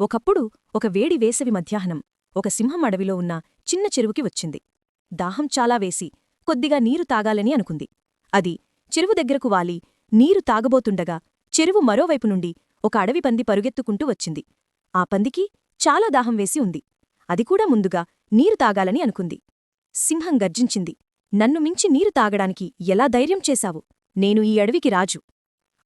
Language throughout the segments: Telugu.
ఒకప్పుడు ఒక వేడి వేసవి మధ్యాహ్నం ఒక సింహం అడవిలో ఉన్న చిన్న చెరువుకి వచ్చింది. దాహం చాలా వేసి కొద్దిగా నీరు తాగాలని అనుకుంది. అది చెరువు దగ్గరకు వాలి నీరు తాగబోతుండగా చెరువు మరోవైపు నుండి ఒక అడవి పంది పరుగెత్తుకుంటూ వచ్చింది. ఆ పందికి చాలా దాహం వేసి ఉంది. అది కూడా ముందుగా నీరు తాగాలని అనుకుంది. సింహం గర్జించింది. నన్ను మించి నీరు తాగడానికి ఎలా ధైర్యం చేశావు? నేను ఈ అడవికి రాజు.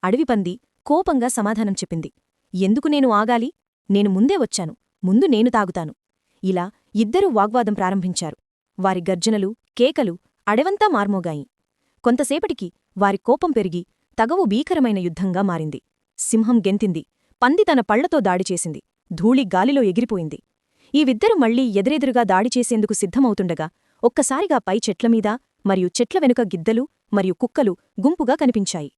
అడవిపంది కోపంగా సమాధానం చెప్పింది. ఎందుకు నేను ఆగాలి? నేను ముందే వచ్చాను ముందు నేను తాగుతాను. ఇలా ఇద్దరూ వాగ్వాదం ప్రారంభించారు. వారి గర్జనలు కేకలు అడవంతా మార్మోగాయి. కొంతసేపటికి వారి కోపం పెరిగి తగవు భీకరమైన యుద్ధంగా మారింది. సింహం గెంతింది పంది తన పళ్ళతో దాడి చేసింది ధూళి గాలిలో ఎగిరిపోయింది. ఈ విద్దరు మళ్ళీ ఎదురెదురుగా దాడి చేసేందుకు సిద్ధమవుతుండగా ఒక్కసారిగా పై చెట్లమీద మరియు చెట్ల వెనుక గిద్దలు మరియు కుక్కలు గుంపుగా కనిపించాయి.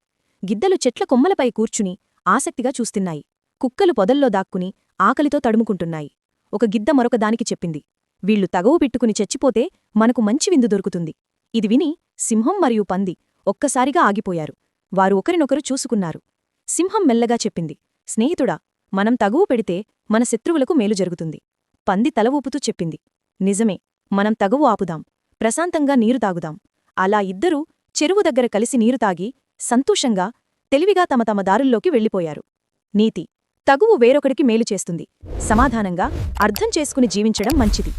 గిద్దలు చెట్ల కొమ్మలపై కూర్చుని ఆసక్తిగా చూస్తున్నాయి. కుక్కలు పొదల్లో దాక్కుని ఆకలితో తడుముకుంటున్నాయి. ఒక గిద్ద మరొక దానికి చెప్పింది. వీళ్ళు తగవు పెట్టుకుని చచ్చిపోతే మనకు మంచి విందు దొరుకుతుంది. ఇది విని సింహం మరియు పంది ఒక్కసారిగా ఆగిపోయారు. వారు ఒకరినొకరు చూసుకున్నారు. సింహం మెల్లగా చెప్పింది స్నేహితుడా మనం తగువు పెడితే మన శత్రువులకు మేలు జరుగుతుంది. పంది తల ఊపుతూ చెప్పింది నిజమే మనం తగువు ఆపుదాం ప్రశాంతంగా నీరు తాగుదాం. అలా ఇద్దరూ చెరువు దగ్గర కలిసి నీరు తాగి సంతోషంగా తెలివిగా తమ తమ దారుల్లోకి వెళ్ళిపోయారు. నీతి తగువు వేరొకడికి మేలు చేస్తుంది. సమాధానంగా అర్థం చేసుకుని జీవించడం మంచిది.